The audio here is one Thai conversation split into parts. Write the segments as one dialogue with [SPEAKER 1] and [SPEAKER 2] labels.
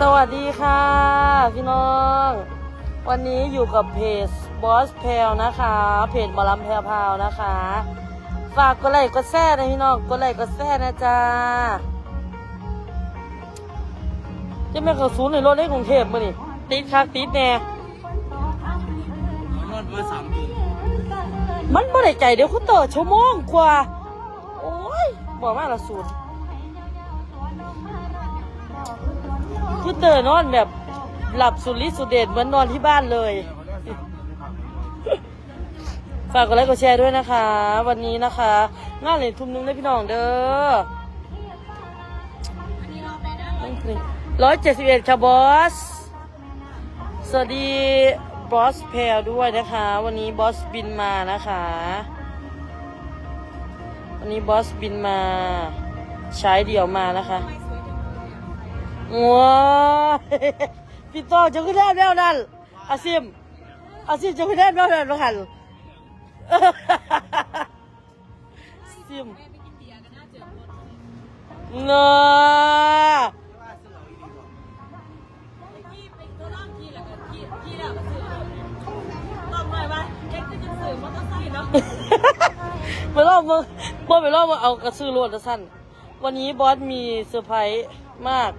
[SPEAKER 1] สวัสดีค่ะ พี่น้อง วันนี้อยู่กับเพจบอสเพลนะคะ เพจหมอลำแพรวพาวนะคะ ฝากกดไลค์กดแชร์นะพี่น้องกดไลค์กดแชร์นะจ๊ะจะไม่เข้าศูนย์ในรถในกรุงเทพมานี่ติดคักติดแน่
[SPEAKER 2] นอนเบอร์สาม
[SPEAKER 1] มันบ่ได้ใจเดี๋ยวคุณเตอชั่วโมงกว่า โอ้ยบอกมาละศูนย์ คุณเตอนอนแบบหลับสุดฤทธิ์สุดเดชเหมือนนอนที่บ้านเลย ฝากกดไลค์กดแชร์ด้วยนะคะ วันนี้นะคะงานเหรียญทุ่มหนึงได้พี่น้องเด้อร้อยเจ็ดสิบเอ็ดค่ะบอส สวัสดีบอสเพลด้วยนะคะ วันนี้บอสบินมานะคะ วันนี้บอสบินมา ใช้เดี่ยวมานะคะ ว้าวพี่ต่อจะขึ้นได้แล้วนั่นอาซิมอาซิมจะขึ้นได้แล้วนั่นมาหันซิมเงาไปรอบมึงบอสไปรอบมึงเอากระซื้อรวดละสั้นวันนี้บอสมีเซอร์ไพรส์มาก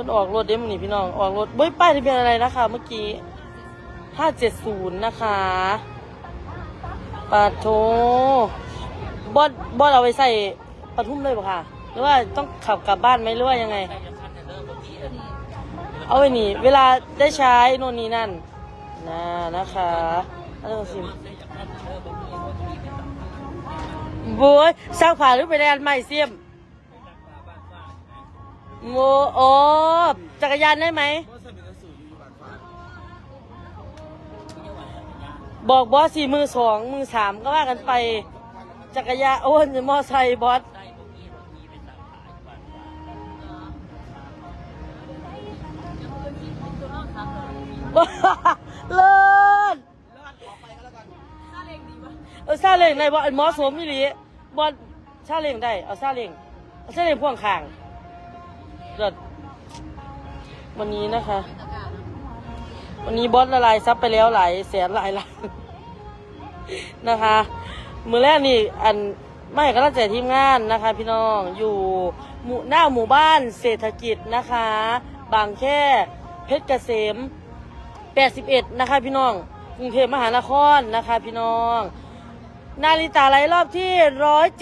[SPEAKER 1] เพิ่นออกรถเด้มันนี่พี่น้อง ออกรถเบ้ยป้ายทะเบียนอะไรนะคะ เมื่อกี้ห้าเจ็ดศูนย์นะคะปาโทบอสบอสเอาไปใส่ปทุมเลยปะค่ะ หรือว่าต้องขับกลับบ้านไหมหรือว่ายังไง เอาไว้นี่ เวลาได้ใช้โน่นนี่นั่นนะนะคะอันนี้สิบวยสร้างผ่าหรือไปแลนด์ใหม่เสียม โมโอจักรยานได้ไหม บอกบอสสี่มือสองมือสามก็ว่ากันไป จักรยานโอ้ยมอไซค์บอสเลิศเออซาเล้งในบอหมอสมนี่หลีบอลซาเล้งได้ เอาซาเล้งเอาซาเล้งพ่วงข้าง เลิศวันนี้นะคะ วันนี้บอสละลายซับไปแล้วหลายแสนหลายล้านนะคะ มือแรกนี่อันไม่ก็ตั้งใจทีมงานนะคะ พี่น้องอยู่หมู่หน้าหมู่บ้านเศรษฐกิจนะคะ บางแค่เพชรเกษม 81 นะคะ พี่น้องกรุงเทพมหานครนะคะ พี่น้อง นาฬิตาไลรอบที่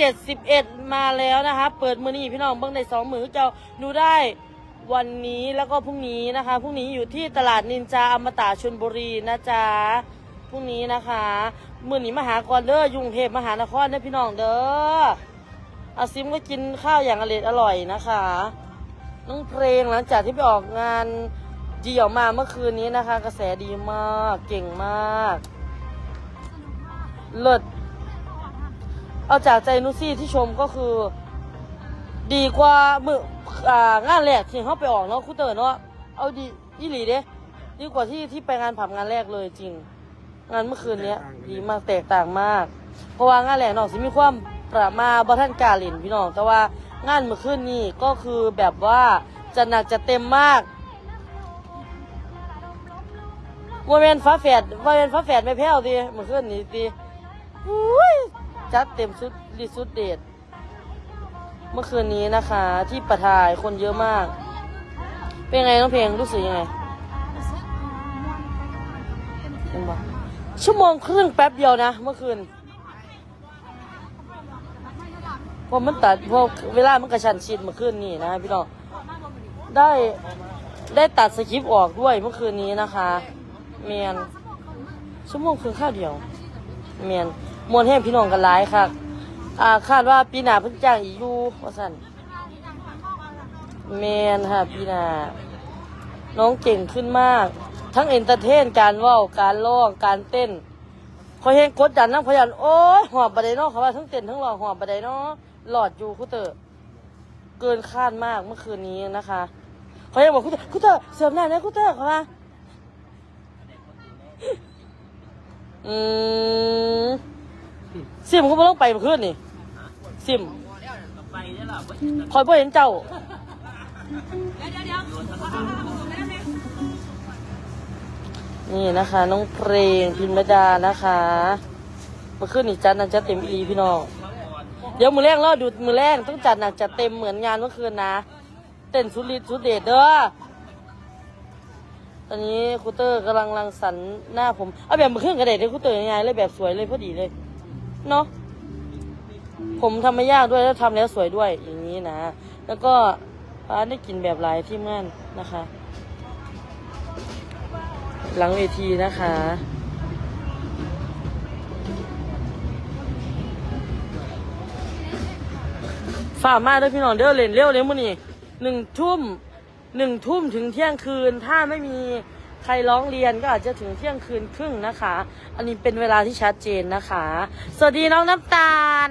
[SPEAKER 1] 171มาแล้วนะคะ เปิดมือนี้พี่น้องเบิ้งในสองมือเจ้าดูได้วันนี้แล้วก็พรุ่งนี้นะคะพรุ่งนี้อยู่ที่ตลาดนินจาอมตะชนบุรีนะจ๊ะพรุ่งนี้นะคะมือนี้มหากรเด้อยุงเทพมหานครเด้อพี่น้องเด้ออาซิมก็กินข้าวอย่างอร่อยอร่อยนะคะน้องเพลงหลังจากที่ไปออกงานจีออกมาเมื่อคืนนี้นะคะ กระแสดีมากเก่งมากเลิศ เอาจากใจนุซี่ที่ชมก็คือ ดีกว่ามืออ่างานแรกที่เขาไปออกเนาะคูเตอร์เนาะเอาดียี่หลีเด้ดีกว่าที่ที่ไปงานผับงานแรกเลยจริง งานเมื่อคืนเนี้ย ดีมากแตกต่างมาก เพราะว่างานแรกน้องสิมีความประมาบ่ท่านกล้าเลินพี่น้อง แต่ว่างานเมื่อคืนนี้ก็คือแบบว่าจะหนักจะเต็มมากว่าเป็นฟ้าแฝดว่าเป็นฟ้าแฝดไม่แพ้วดิเมื่อคืนนี้ดิอุ้ย จัดเต็มสุดดีสุดเดชเมื่อคืนนี้นะคะ ที่ประทายคนเยอะมาก เป็นไงน้องเพลงรู้สึกยังไงเป็นบ่ชั่วโมงครึ่งแป๊บเดียวนะ เมื่อคืนพอมันตัดพอเวลามันกระชันชิดเมื่อคืนนี้นะพี่น้องได้ได้ตัดสคริปต์ออกด้วยเมื่อคืนนี้นะคะ เมียนชั่วโมงครึ่งข้าวเดียว เมียน มวนแห้งพี่น้องกันหลายค่ะอ่าคาดว่าปีหน้าเพิ่นจ้างอีกอยู่ว่าสั่นเมียนค่ะปีหน้าน้องเก่งขึ้นมาก ทั้งเอนเตอร์เทนการว้าการร้องการเต้นคอยเห็นกดดันนั่งพยันโอ้ยหอบบันไดเนาะเขาว่าทั้งเต้นทั้งร้อหอบบันไดเนาะหลอดอยู่คุเตอร์เกินคาดมากเมื่อคืนนี้นะคะเขายังบอกคุเตอร์คุเตอร์เสริมหน้านะคุเตอร์เขาว่าอืม ซิมเขาบ่ต้องไปเมื่อคืนนี่ซิม
[SPEAKER 2] ไปได้หรอ
[SPEAKER 1] คอยบ่เห็นเจ้านี่นะคะ น้องเพลงพิมรดานะคะเมื่อคืนนี่จัดหนักจัดเต็มอีพี่น้องเดี๋ยวมือแรกรอดูมือแรกต้องจัดหนักจัดเต็มเหมือนงานเมื่อคืนนะเต้นสุดฤทธิ์สุดเดชเด้อตอนนี้ครูเตอร์กำลังรังสรรค์หน้าผมเอาแบบมือขึ้นกระเด็ดเลยครูเตอร์ยังไงเลยแบบสวยเลยพอดีเลย เนาะผมทำไม่ยากด้วยแล้วทำแล้วสวยด้วยอย่างนี้นะ แล้วก็ป้าได้กลิ่นแบบหลายที่ม่นนะคะ หลังเวทีนะคะ ฝ่ามาด้วยพี่น้องเด้อเล่นเร็วเลยมื้อนี้หนึ่งทุ่มหนึ่งทุ่มถึงเที่ยงคืนถ้าไม่มี รร้องเรียนก็อาจจะถึงเที่ยงคืนครึ่งนะคะ อันนี้เป็นเวลาที่ชัดเจนนะคะ สวัสดีน้องน้ำตาล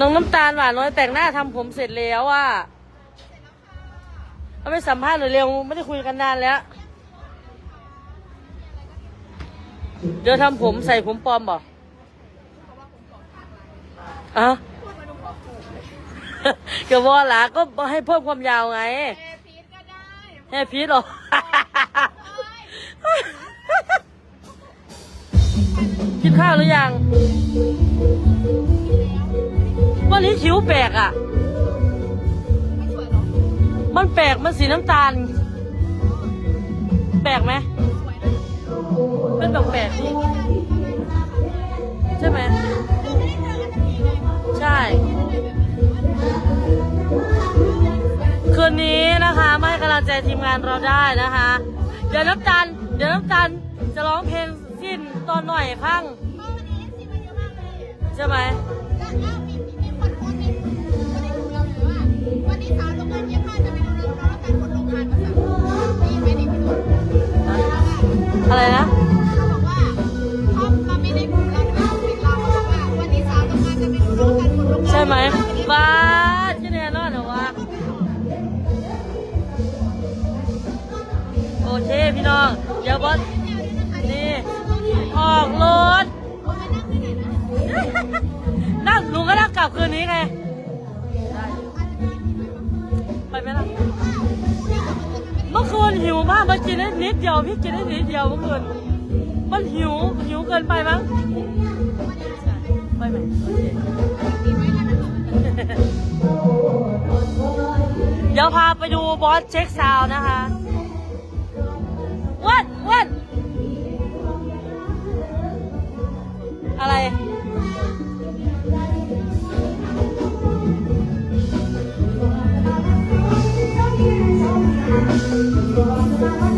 [SPEAKER 1] น้องน้ำตาลหวานน้อยแต่งหน้าทำผมเสร็จแล้วอะเอาไปสัมภาษณ์หน่อยเร็วไม่ได้คุยกันนานแล้ว เดี๋ยวทำผมใส่ผมปลอมบ่อะ ก็ว่าละก็ให้เพิ่มความยาวไง
[SPEAKER 2] พีทก็ได้
[SPEAKER 1] ให้พีทเหรอ กินข้าวหรือยัง วันนี้คิ้วแปลกอะ
[SPEAKER 2] ไม่สวยหรอ
[SPEAKER 1] มันแปลกมันสีน้ำตาล แปลกไหม
[SPEAKER 2] สวยนะ
[SPEAKER 1] เป็นแบบแปลกดิใช่ไหม ทีมงานเราได้นะคะ เดี๋ยวน้ำตาลเดี๋ยวน้ำตาลจะร้องเพลงสิ้นตอนหน่อยพัง
[SPEAKER 2] เพราะวันนี้เอฟซีมาเยอะมากเลย
[SPEAKER 1] ใช่ไหม
[SPEAKER 2] แล้วอ้าวมี น้อง เดี๋
[SPEAKER 1] ยวบอสนี่ ออกรถ นั่งหนูก็นั่งกลับคืนนี้ไง ไปไหมล่ะ เมื่อคืนหิวมากมากินได้นิดเดียวพี่กินได้นิดเดียวเมื่อคืน มันหิวหิวเกินไปมั้ง ไปไหมโอเคเดี๋ยวพาไปดูบอสเช็คซาวนะคะ อ้วันอ้วันอะไร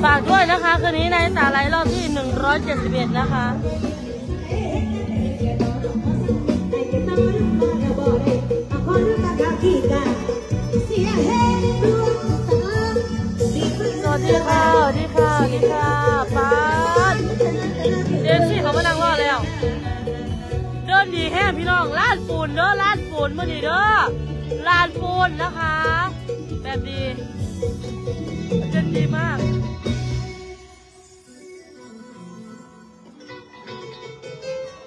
[SPEAKER 1] ฝากด้วยนะคะ คืนนี้ในสาไลรอบที่ 171 นะคะ ลาดปูนมาดีเด้อลาดปูนนะคะ แบบดีเดินดีมาก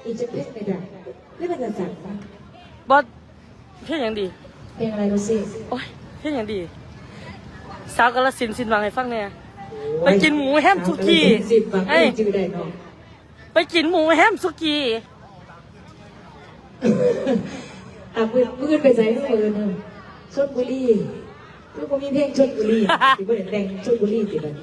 [SPEAKER 3] อีกจะเพลงอะไรกันไม่เป็นจัด
[SPEAKER 1] บอสเพี้ยนอย่างดี
[SPEAKER 3] เพลงอะไรดูสิ
[SPEAKER 1] โอ้ยเพี้ยนอย่างดี สาวกาลสินธุ์สินวังให้ฟังเนี่ยไปกินหมูแฮมสุกี้
[SPEAKER 3] สิบบาท
[SPEAKER 1] เอ้ย
[SPEAKER 3] จือได้เนาะ
[SPEAKER 1] ไปกินหมูแฮมสุกี้
[SPEAKER 3] อะมือมือไปใส่ให้มือหนึ่งชนบุรีคือผมมีเพลงชนบุรีที่ผมเห็นแดงชนบุรีติดเลย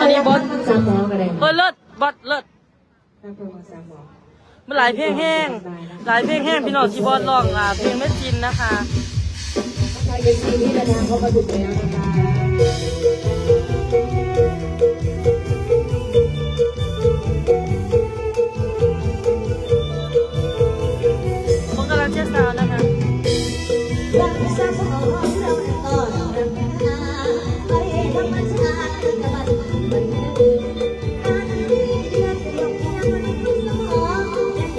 [SPEAKER 1] อันนี้บอส
[SPEAKER 3] สามหมอกันเลย
[SPEAKER 1] เออเลิศบอสเลิศ
[SPEAKER 3] ครับประมาณสามหมอ
[SPEAKER 1] มันหลายเพลงแห้ง หลายเพลงแห้งพี่น้องที่บอสร้องอะเพลงแม่จินนะคะ
[SPEAKER 3] ใครเป็นซีที่เดินทางเข้ามาถูกแล้วนะคะ